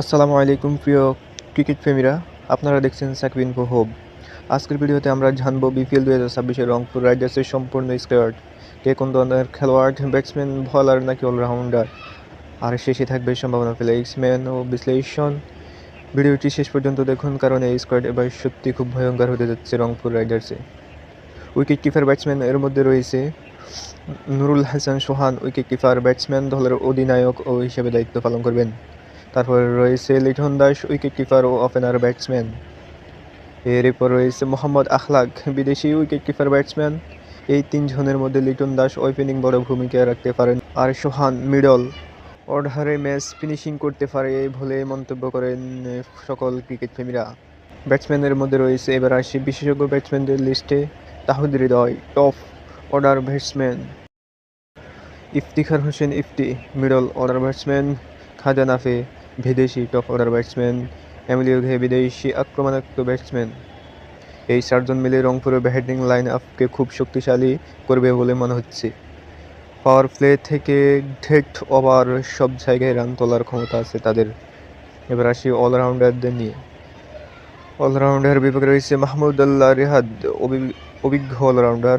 আসসালামু আলাইকুম, প্রিয় ক্রিকেট প্রেমীরা। আপনারা দেখছেন সাকিব ইনফো হোব আজকের ভিডিওতে আমরা জানব বিপিএল দু হাজার ছাব্বিশের রংপুর রাইডার্সের সম্পূর্ণ স্কোয়াড কে কোন ধরনের খেলোয়াড় ব্যাটসম্যান বলার নাকি অলরাউন্ডার আর শেষে থাকবে সম্ভাবনা প্লেয়ার্সম্যান ও বিশ্লেষণ। ভিডিওটি শেষ পর্যন্ত দেখুন, কারণ এই স্কোয়াড এবার সত্যি খুব ভয়ঙ্কর হতে যাচ্ছে রংপুর রাইডার্সে। উইকেট কিপার ব্যাটসম্যান এর মধ্যে রয়েছে Nurul Hasan Sohan. Wicket keeper batsman দলের অধিনায়ক ও হিসেবে দায়িত্ব পালন করবেন। তারপরে রয়েছে লিটন দাস উইকেট কিপার ও ওপেনার ব্যাটসম্যান এরপর রয়েছে মোহাম্মদ আখলাক, বিদেশি উইকেট কিপার ব্যাটসম্যান এই তিনজনের মধ্যে লিটন দাস ওপেনিং বড় ভূমিকা রাখতে পারেন। আর সোহান মিডল অর্ডারে ম্যাচ ফিনিশিং করতে পারে বলে মন্তব্য করেন সকল ক্রিকেট প্রেমীরা। ব্যাটসম্যানের মধ্যে রয়েছে এবার আসি বিশেষজ্ঞ ব্যাটসম্যানদের লিস্টে Towhid Hridoy top order batsman Iftikhar Hossain Ifti middle order batsman Khawaja Nafay বিদেশি টপ অর্ডার ব্যাটসম্যান এমিলিও ঘে বিদেশি আক্রমণাত্মক ব্যাটসম্যান এই চারজন মিলে রংপুরের ব্যাটিং লাইন আপকে খুব শক্তিশালী করবে বলে মনে হচ্ছে। পাওয়ার প্লে থেকে ডেট ওভার সব জায়গায় রান তোলার ক্ষমতা আছে তাদের। এবার আসি অলরাউন্ডারদের নিয়ে। অলরাউন্ডার বিভাগে রয়েছে মাহমুদুল্লাহ রেহাদ অভি- অভিজ্ঞ অলরাউন্ডার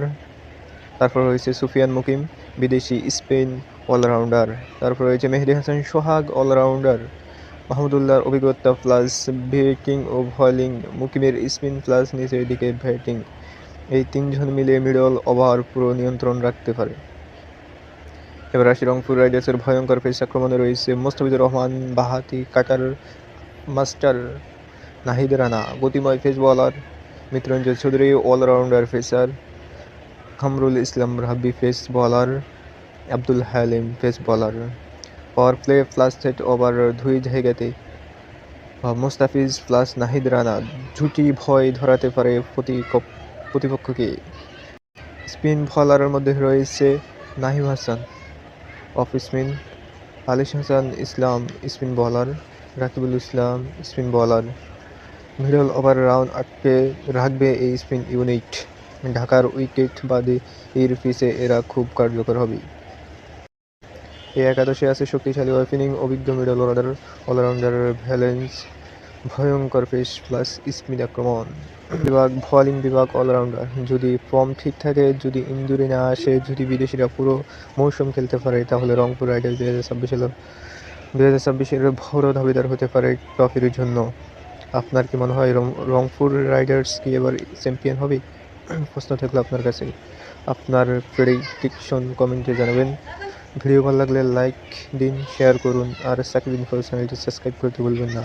তারপর রয়েছে সুফিয়ান মুকিম, বিদেশি স্পেন অলরাউন্ডার তারপর রয়েছে মেহেদি হাসান সোহাগ অলরাউন্ডার মাহমুদুল্লাহর অভিজ্ঞতা প্লাস ব্যাটিং ও বলিং মুকিমের স্পিন প্লাস নিচের দিকে ব্যাটিং, এই তিনজন মিলে মিডল ওভার পুরো নিয়ন্ত্রণ রাখতে পারে। এবার আসি রংপুর রাইডার্সের ভয়ঙ্কর পেস আক্রমণে রয়েছে মোস্তাফিজুর রহমান, বাহাতি কাকার master, Nahid Rana, গতিময় pace bowler Mrittunjoy Chowdhury, allrounder pacer Kamrul Islam Rabbi pace bowler, Abdul Halim pace bowler. Power play plus set over দুই জায়গাতে। মোস্তাফিজ প্লাস নাহিদ রানা জুটি ভয় ধরাতে পারে প্রতিপক্ষকে। স্পিন বলারের মধ্যে রয়েছে Nahid Hasan off spin Alis Hasan Islam spin bowler Rakibul Islam spin bowler middle over round আটকে রাখবে এই স্পিন ইউনিট ঢাকার উইকেট বাদে এর পিছে এরা খুব কার্যকর হবে। এই একাদশে আছে শক্তিশালী ওপেনিং অভিজ্ঞ মিডল অর্ডার, অলরাউন্ডার ভ্যালেন্স, ভয়ঙ্কর পেস প্লাস স্পিন আক্রমণ। বিভাগ বোলিং বিভাগ, অলরাউন্ডার। যদি ফর্ম ঠিক থাকে, যদি ইঞ্জুরি না আসে, যদি বিদেশিরা পুরো মৌসুম খেলতে পারে, তাহলে রংপুর রাইডার্স দুই হাজার ছাব্বিশ দুই হাজার ছাব্বিশের বড় দাবিদার হতে পারে ট্রফির জন্য। আপনার কি মনে হয় রংপুর রাইডার্স কি এবার চ্যাম্পিয়ন হবে? প্রশ্ন থাকল আপনার কাছে। আপনার প্রেডিকশন কমেন্টে জানাবেন। ভিডিও ভালো লাগলে লাইক দিন শেয়ার করুন, আর সাকিব ইনফো চ্যানেলটি সাবস্ক্রাইব করতে ভুলবেন না।